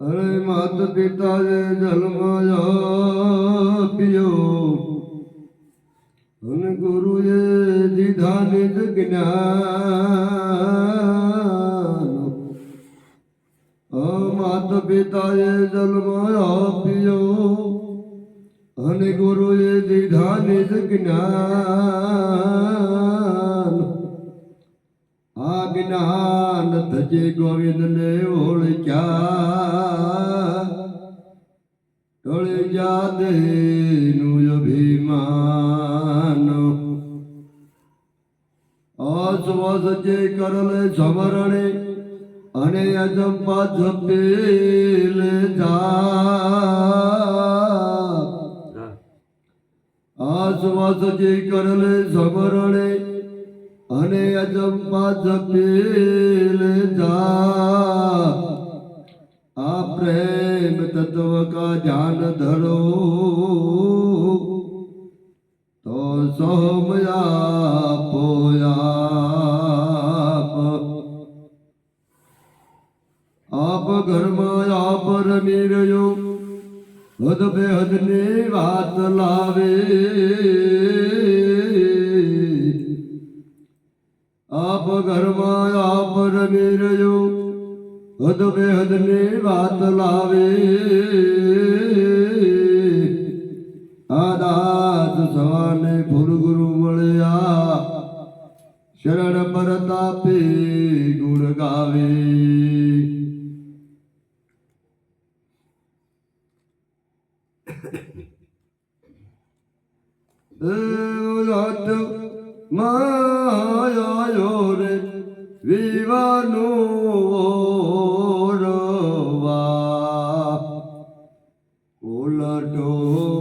અરે માત પિતાએ જન્મ આપ્યો અને ગુરુએ દીધા નિજ જ્ઞાન માત પિતાએ જન્મ આપ્યો અને ગુરુએ દીધા નિજ જ્ઞાન. આ જ્ઞાન થજે ગોવિંદને ઓળખ્યા. ટળી જાદેનું અભિમાન. આશ્વાસ જે કરલે સમરણે અને અજંપા જપેલે જા. આશ્વાસ જે કરલે સમરણે અને અજંપા જપીલ જા. આ પ્રેમ તત્વ કા ધ્યાન ધરો. તો સોમયા પોયા આપ. ઘરમાં આપ રમી રહ્યો. હદ બેહદની વાત લાવે. આપ ઘરમાં આપ રમી રહ્યો હદ બેહદની વાત લાવે. આદાત સવાને ફૂલ ગુરુ મળ્યા. શરણ પરતાપે ગુણ ગાવે. દેવદત્ત માયાયો રે વિવાનું ઓરવા ઉલટો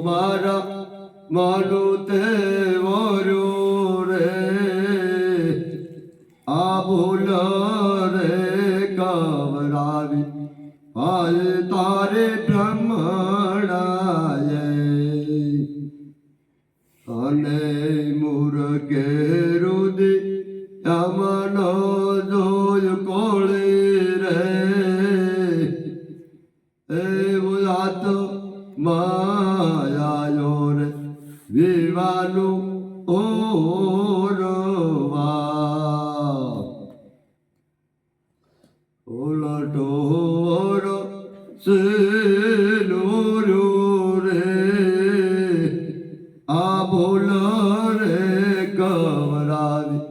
મારા માયાયો રે વિવાનું ઓરવા. ઓલટો ઓર સેલુરુ રે. આ બોલ રે કવરાવી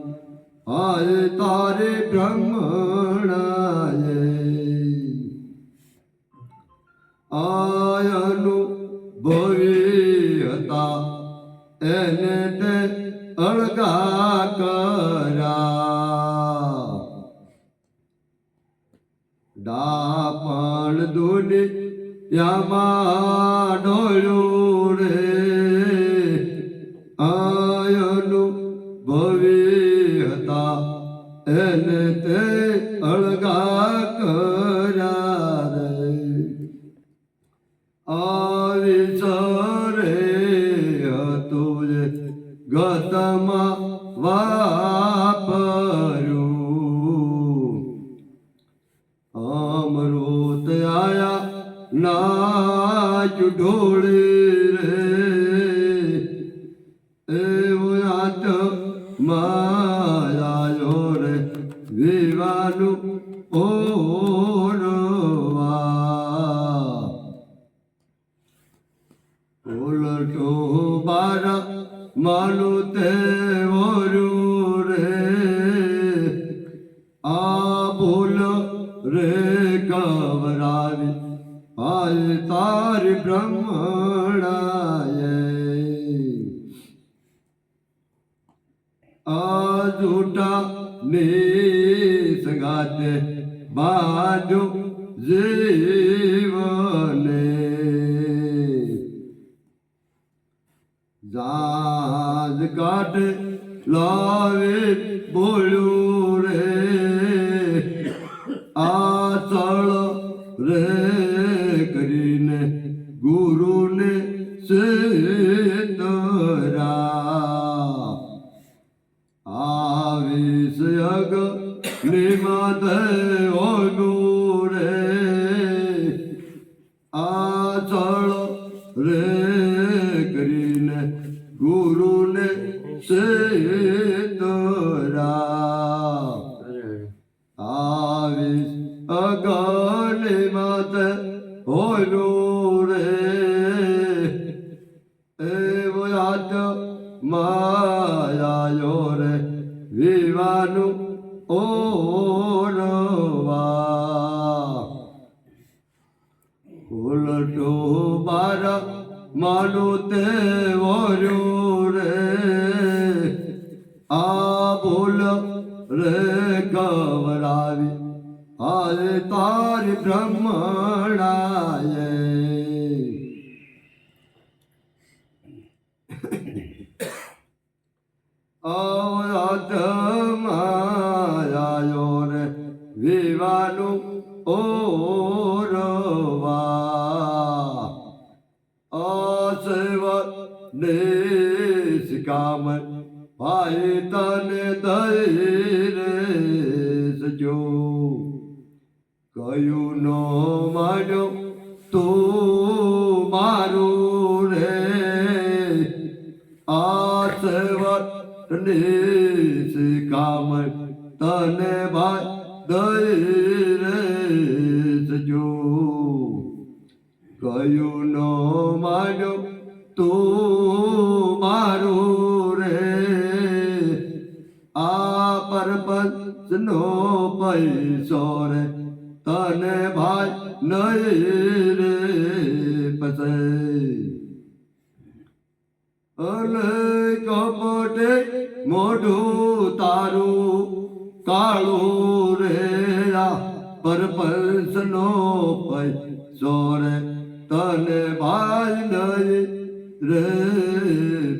આય કરા. ડાપણ દુની યામાં ડોળ્યું અમૃત આયા નાચ ઢોળી રે જાજ કાટ લાવે બોલ્યું રે. આ ચળ રે કરીને ગુરુને સેતરા આવી સગ ઓગું વિવાનું ઓરવા. ઉલટો બાર માનો તે વર્યો રે. આ ભૂલ રે ગવરાવી. આય તારી બ્રહ્મણાએ કયું નો માન્યો તું મારું રે આસવત કામ તને ભાઈ દઈ રે જો કયું નો માન્યો તું મારું રે આ પરપંચ નો પૈસો રે તને ભાઈ નહીં રે પસે અને કપટે મોઢું તારું કાળું રે આ પરપંચ નો પૈસો રે. તને ભાઈ નહીં રે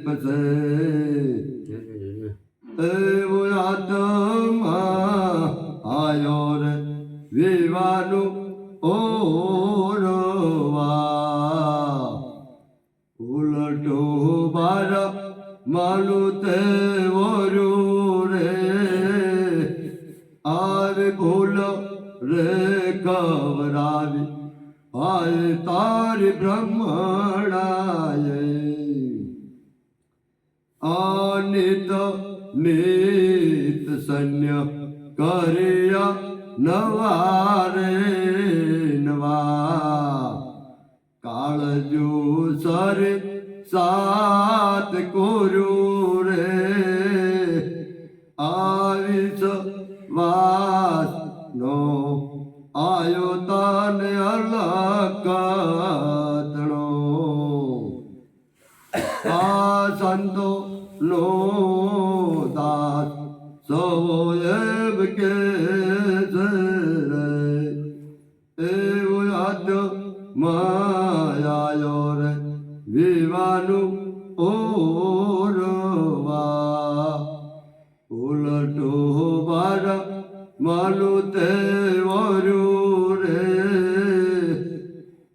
પસે વિવાનું ઓરવા. ઉલટો બાર માનું તે વરું રે. આર ભૂલ રે કવરાવી આય તારી બ્રહ્મણાય. આનિત નિત સન્ય કર્યા નવા રે નવા. કાળજો સર સાત કોરું રે. આવીશ વાસ નો આયો તને અલકાતણો. આ સંતો વિવાનું ઓરવા. ઉલટો બાર માલુ તે વરું રે.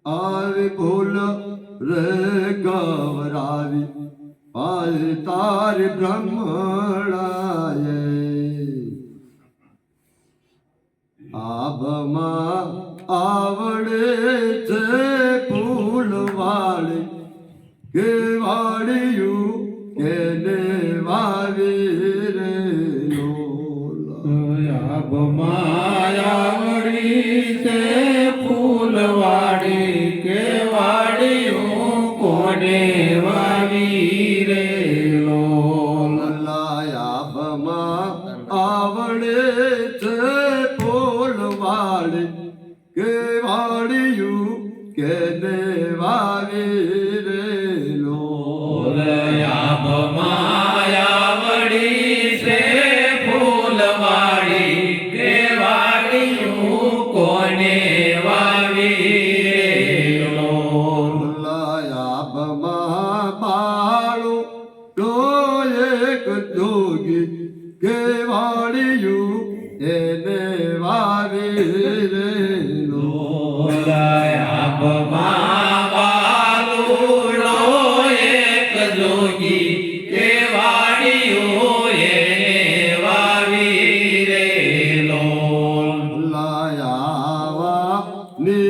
આવી ભૂલ રે ગવરાવી પાલ તારી બ્રહ્મણાય આભમાં આવડે છે ફૂલવાળી કે વાળિયું કેને વાવી રે લોલા. માયાવડી તે ફૂલવાડી કે વાડીઓ કોને વાવી રે લોલ મલાયાબમાં આવડે છે ફૂલવાળી કે વાળિયું કેને વાવી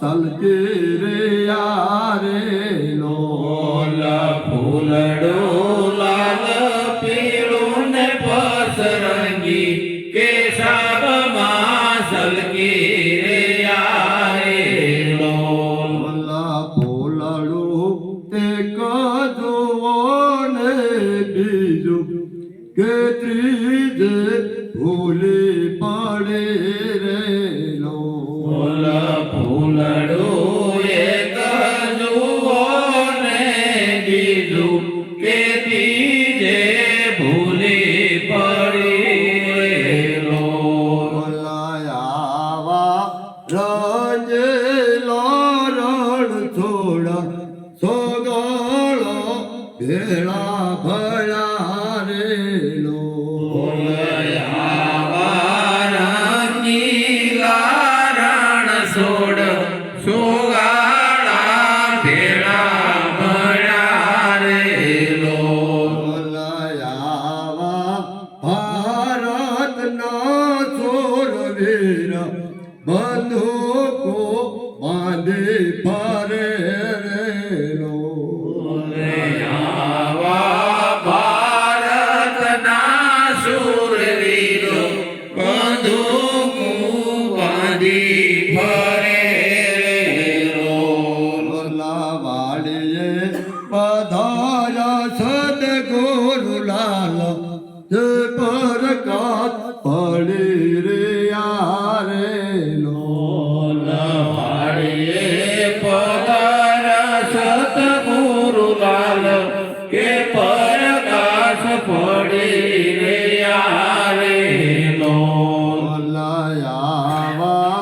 સલકે રે યારે લો ઓલ ફૂલડું લાલ પીળું ને પસરંગી કેશાબમાં સલકી રે આરે લોલ ભોલાડું એક જુઓ રંજેલો રણ થોડા સોગળો ભેળા ભળા રે લો. રણ સોડ સોગાળા ભેળા ભળ્યા રે લો બોલાયાવા ભારતના પધાર્યા સદગુરુ લાલ જે પરકાત પડી રે યારે લો. વાડીએ પધાર સતગુરુ લાલ કે પરકાશ પડી રે યારે લો. બોલાયાવા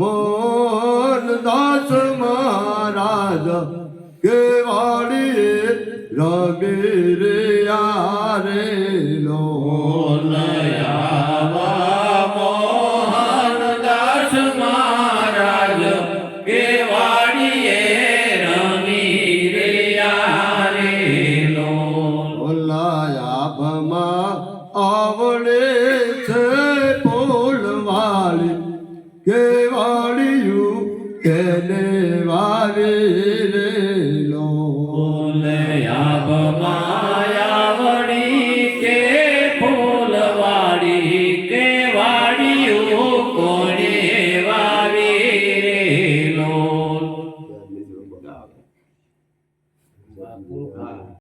મોહન દાસ મહારાજ રવિ રે